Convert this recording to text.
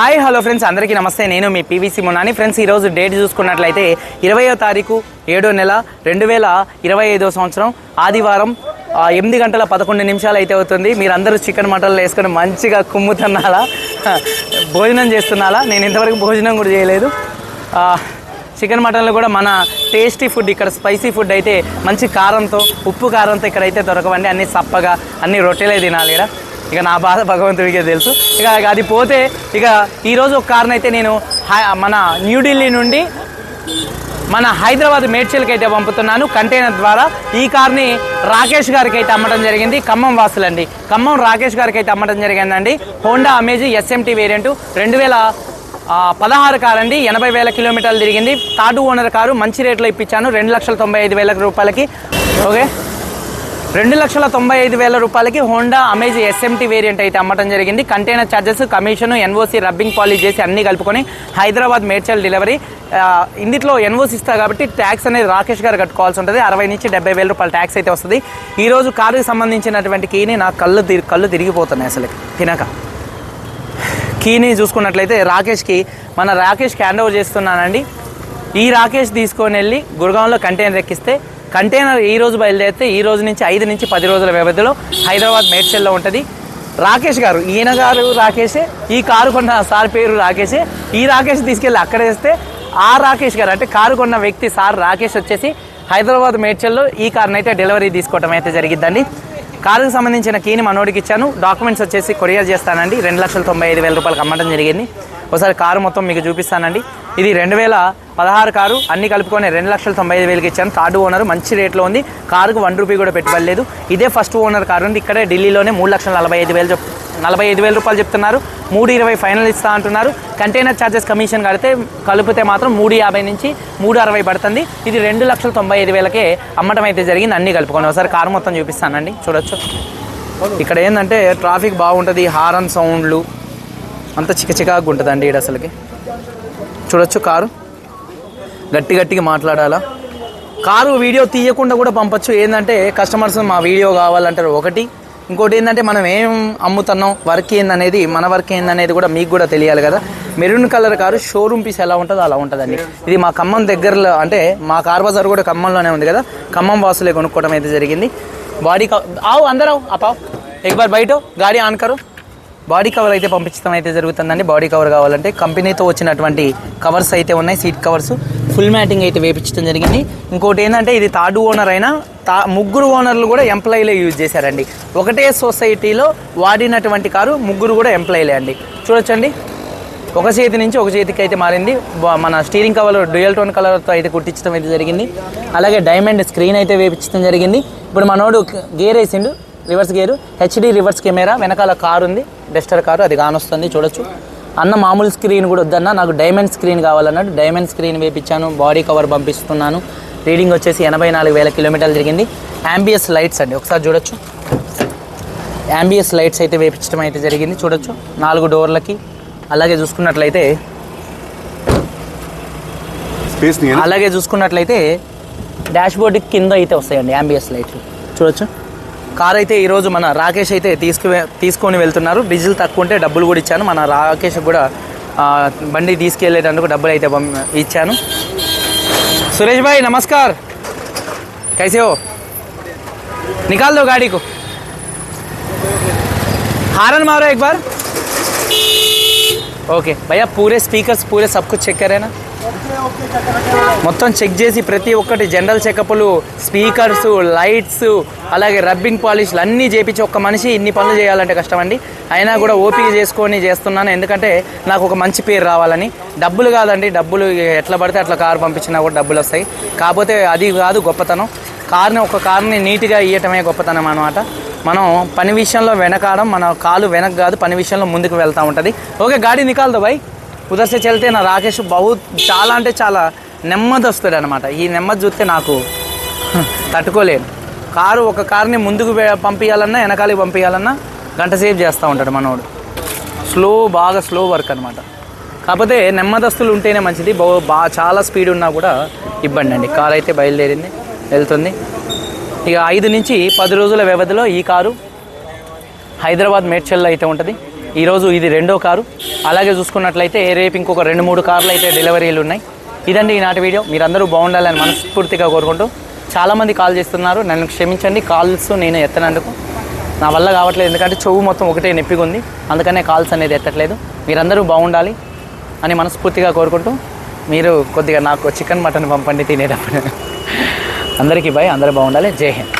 Hi hello friends అందరికీ నమస్తే. నేను మీ పీవీసీ మున్నాని. ఫ్రెండ్స్ ఈరోజు డేట్ చూసుకున్నట్లయితే ఇరవయో తారీఖు ఏడో నెల రెండు వేల ఇరవై ఐదో సంవత్సరం ఆదివారం ఎనిమిది గంటల పదకొండు నిమిషాలు అయితే అవుతుంది. మీరందరూ చికెన్ మటన్లు వేసుకొని మంచిగా కుమ్ముతున్నారా? భోజనం చేస్తున్నారా? నేను ఇంతవరకు భోజనం కూడా చేయలేదు. చికెన్ మటన్లు కూడా మన టేస్టీ ఫుడ్ ఇక్కడ స్పైసీ ఫుడ్ అయితే మంచి కారంతో ఉప్పు కారంతో ఇక్కడైతే దొరకవండి. అన్ని సప్పగా అన్ని రొట్టెలే తినాలి ఇక్కడ ఇక నా బాధ భగవంతుడికే తెలుసు. ఇక ఇక అది పోతే ఇక ఈరోజు ఒక కారణం అయితే నేను హై- మన న్యూఢిల్లీ నుండి మన హైదరాబాద్ మేడ్చల్కి అయితే పంపుతున్నాను. కంటైనర్ ద్వారా ఈ కార్ని రాకేష్ గారికి అయితే అమ్మడం జరిగింది. ఖమ్మం వాసులండి. ఖమ్మం రాకేష్ గారికి అయితే అమ్మడం జరిగిందండి. హోండా అమేజ్ ఎస్ఎంటీ వేరియంట్ రెండు వేల పదహారు కారు అండి ఎనభై వేల కిలోమీటర్లు తిరిగింది. థర్డ్ ఓనర్ కారు మంచి రేట్లో ఇప్పించాను. రెండు లక్షల తొంభై ఐదు వేల రూపాయలకి. ఓకే? రెండు లక్షల తొంభై ఐదు వేల రూపాయలకి హోండా అమేజ్ ఎస్ఎంటీ వేరియంట్ అయితే అమ్మటం జరిగింది. Container charges commission NOC rubbing polish చేసి అన్ని కలుపుకొని హైదరాబాద్ మేడ్చల్ డెలివరీ ఆ, ఇందులో ఎన్ఓసి ఇస్తా కాబట్టి ట్యాక్స్ అనేది రాకేష్ గారు కట్టుకోవాల్సి ఉంటుంది. అరవై నుంచి డెబ్బై వేల రూపాయల ట్యాక్స్ అయితే వస్తుంది. ఈ రోజు కారుకి సంబంధించినటువంటి కీని నా కళ్ళు తిరి- కళ్ళు తిరిగిపోతున్నాయి అసలు. తినక. కీని చూసుకున్నట్లయితే రాకేష్కి మన రాకేష్కి హ్యాండ్ ఓవర్ చేస్తున్నానండి. ఈ రాకేష్ తీసుకొని వెళ్ళి గురుగాంలో కంటైనర్ ఎక్కిస్తే కంటైనర్ ఈ రోజు బయలుదేరితే ఈ రోజు నుంచి ఐదు నుంచి పది రోజుల వ్యవధిలో హైదరాబాద్ మేడ్చల్లో ఉంటుంది. రాకేష్ గారు ఈయన గారు రాకేషే ఈ కారు కొన్న సార్ పేరు రాకేషే. ఈ రాకేష్ తీసుకెళ్ళి అక్కడ వేస్తే ఆ రాకేష్ గారు అంటే కారు కొన్న వ్యక్తి సార్ రాకేష్ వచ్చేసి హైదరాబాద్ మేడ్చల్లో ఈ కార్ని అయితే డెలివరీ తీసుకోవడం అయితే జరిగిద్దండి. కారుకు సంబంధించిన కీని మనోడికి ఇచ్చాను. డాక్యుమెంట్స్ వచ్చేసి కొరియర్ చేస్తానండి. రెండు లక్షల తొంభై ఐదు వేల రూపాయలకు అమ్మడం జరిగింది. ఒకసారి కారు మొత్తం మీకు చూపిస్తానండి. ఇది రెండు వేల పదహారు కారు. అన్ని కలుపుకొని రెండు లక్షల తొంభై ఐదు వేలకి ఇచ్చాను. థర్డ్ ఓనర్ మంచి రేట్లో ఉంది. కారుకు వన్ రూపీ కూడా పెట్టుబడలేదు. ఇదే ఫస్ట్ ఓనర్ కారు ఉంది. ఇక్కడే ఢిల్లీలోనే మూడు లక్షల నలభై ఐదు వేలు చెప్ నలభై ఐదు వేల రూపాయలు చెప్తున్నారు. మూడు ఇరవై ఫైనల్ ఇస్తా అంటున్నారు. కంటైనర్ ఛార్జెస్ కమిషన్ కడితే కలిపితే మాత్రం మూడు యాభై నుంచి మూడు అరవై పడుతుంది. ఇది రెండు లక్షల తొంభై ఐదు వేలకే అమ్మటం అయితే జరిగింది. అన్ని కలుపుకొని ఒకసారి కారు మొత్తం చూపిస్తానండి. చూడొచ్చు. ఇక్కడ ఏంటంటే ట్రాఫిక్ బాగుంటుంది. హారన్ సౌండ్లు. అంత చిక చికాకు ఉంటుందండి ఇక్కడ అసలుకి. చూడొచ్చు కారు. గట్టి గట్టిగా మాట్లాడాలా? కారు వీడియో తీయకుండా కూడా పంపచ్చు. ఏంటంటే కస్టమర్స్ మా వీడియో కావాలంటారు ఒకటి. ఇంకోటి ఏంటంటే మనం ఏం అమ్ముతున్నాం? వర్క్ ఏందనేది మన వర్క్ ఏందనేది కూడా మీకు కూడా తెలియాలి కదా. Maroon colour car showroom piece ఎలా ఉంటుందో అలా ఉంటుందండి. ఇది మా ఖమ్మం దగ్గరలో అంటే మా కార్ బజార్ కూడా ఖమ్మంలోనే ఉంది కదా. ఖమ్మం వాసులే కొనుక్కోవడం అయితే జరిగింది. బాడీ ఆవు అందరూ అపావ్ ఎక్ బార్ బయట గాడి ఆన్ కరు. బాడీ కవర్ అయితే పంపించడం అయితే జరుగుతుందండి. బాడీ కవర్ కావాలంటే కంపెనీతో వచ్చినటువంటి కవర్స్ అయితే ఉన్నాయి సీట్ కవర్స్. ఫుల్ మ్యాటింగ్ అయితే వేపించడం జరిగింది. ఇంకోటి ఏంటంటే ఇది థర్డ్ ఓనర్ అయినా తా ముగ్గురు ఓనర్లు కూడా ఎంప్లాయీలే యూజ్ చేశారండి. ఒకటే సొసైటీలో వాడినటువంటి కారు ముగ్గురు కూడా ఎంప్లాయీలే అండి. చూడొచ్చండి. ఒక చేతి నుంచి ఒక చేతికి అయితే మారింది. మన స్టీరింగ్ కవర్ డ్యూయల్ టోన్ కలర్తో అయితే కుట్టించడం అయితే జరిగింది. అలాగే డైమండ్ స్క్రీన్ అయితే వేపించడం జరిగింది. ఇప్పుడు మనోడు గేర్ వేసిండు. Reverse gear HD reverse camera వెనకాల కారు ఉంది డస్టర్ కారు అది కానొస్తుంది చూడొచ్చు. అన్న మామూలు స్క్రీన్ కూడా వద్దన్న నాకు డైమండ్ స్క్రీన్ కావాలన్నాడు. డైమండ్ స్క్రీన్ వేపించాను బాడీ కవర్ పంపిస్తున్నాను. రీడింగ్ వచ్చేసి ఎనభై నాలుగు వేల కిలోమీటర్లు తిరిగింది యాంబియస్ లైట్స్ అండి ఒకసారి చూడొచ్చు. యాంబియస్ లైట్స్ అయితే వేపించడం అయితే జరిగింది చూడొచ్చు. నాలుగు డోర్లకి అలాగే చూసుకున్నట్లయితే అలాగే చూసుకున్నట్లయితే డాష్ బోర్డ్ కింద అయితే వస్తాయండి యాంబియస్ లైట్లు చూడొచ్చు. కార్ అయితే ఈరోజు మన రాకేష్ అయితే తీసుకు తీసుకొని వెళ్తున్నారు డీజిల్ తక్కువ ఉంటే డబ్బులు కూడా ఇచ్చాను మన రాకేష్ కూడా ఆ, బండి తీసుకెళ్లేటందుకు డబ్బులు అయితే పంప- ఇచ్చాను సురేష్ భాయ్ నమస్కార్ कैसे हो निकाल दो गाड़ी को हारन मारो एक बार ఓకే భయ్యా పూరే స్పీకర్స్ పూరే సబ్ కుచ్ చెక్ కరేనా మొత్తం చెక్ చేసి ప్రతి ఒక్కటి జనరల్ చెకప్లు స్పీకర్స్ లైట్స్ అలాగే రబ్బింగ్ పాలిష్లు అన్నీ చేపించి ఒక్క మనిషి ఇన్ని పనులు చేయాలంటే కష్టం అండి అయినా కూడా ఓపిక చేసుకొని చేస్తున్నాను. ఎందుకంటే నాకు ఒక మంచి పేరు రావాలని. డబ్బులు కాదండి. డబ్బులు ఎట్లా పడితే అట్లా కారు పంపించినా కూడా డబ్బులు వస్తాయి. కాకపోతే అది కాదు గొప్పతనం. కార్ని ఒక కార్ని నీట్గా ఇవ్వటమే గొప్పతనం అనమాట మనం పని విషయంలో వెనకాడం మన కాలు వెనక కాదు పని విషయంలో ముందుకు వెళ్తూ ఉంటుంది. ఓకే గాడి నికాల్దో బాయ్ ఉదర్ సే చల్తే నా రాకేష్ బహు చాలా అంటే చాలా నెమ్మది వస్తుంది అనమాట ఈ నెమ్మది చూస్తే నాకు తట్టుకోలేను. కారు ఒక కారుని ముందుకు పంపించాలన్నా వెనకాలకి పంపించాలన్నా గంట సేపు చేస్తూ ఉంటాడు మనోడు. స్లో బాగా స్లో వర్క్ అనమాట కాకపోతే నెమ్మదస్తులు ఉంటేనే మంచిది. బహు బా చాలా స్పీడ్ ఉన్నా కూడా ఇబ్బంది అండి. కారు అయితే బయలుదేరింది వెళ్తుంది. ఇక ఐదు నుంచి పది రోజుల వ్యవధిలో ఈ కారు హైదరాబాద్ మేడ్చల్లో అయితే ఉంటుంది. ఈరోజు ఇది రెండో కారు. అలాగే చూసుకున్నట్లయితే రేపు ఇంకొక రెండు మూడు కార్లు అయితే డెలివరీలు ఉన్నాయి. ఇదండి ఈనాటి వీడియో. మీరందరూ బాగుండాలని మనస్ఫూర్తిగా కోరుకుంటూ చాలామంది కాల్ చేస్తున్నారు. నన్ను క్షమించండి. కాల్స్ నేను ఎత్తనందుకు. నా వల్ల కావట్లేదు. ఎందుకంటే చెవు మొత్తం ఒకటే నొప్పిగా ఉంది అందుకనే కాల్స్ అనేది ఎత్తట్లేదు. మీరందరూ బాగుండాలి అని మనస్ఫూర్తిగా కోరుకుంటూ మీరు కొద్దిగా నాకు చికెన్ మటన్ పంపండి తినేటప్పుడు. అందరికీ బాయ్ అందరూ బాగుండాలి. జై హింద్.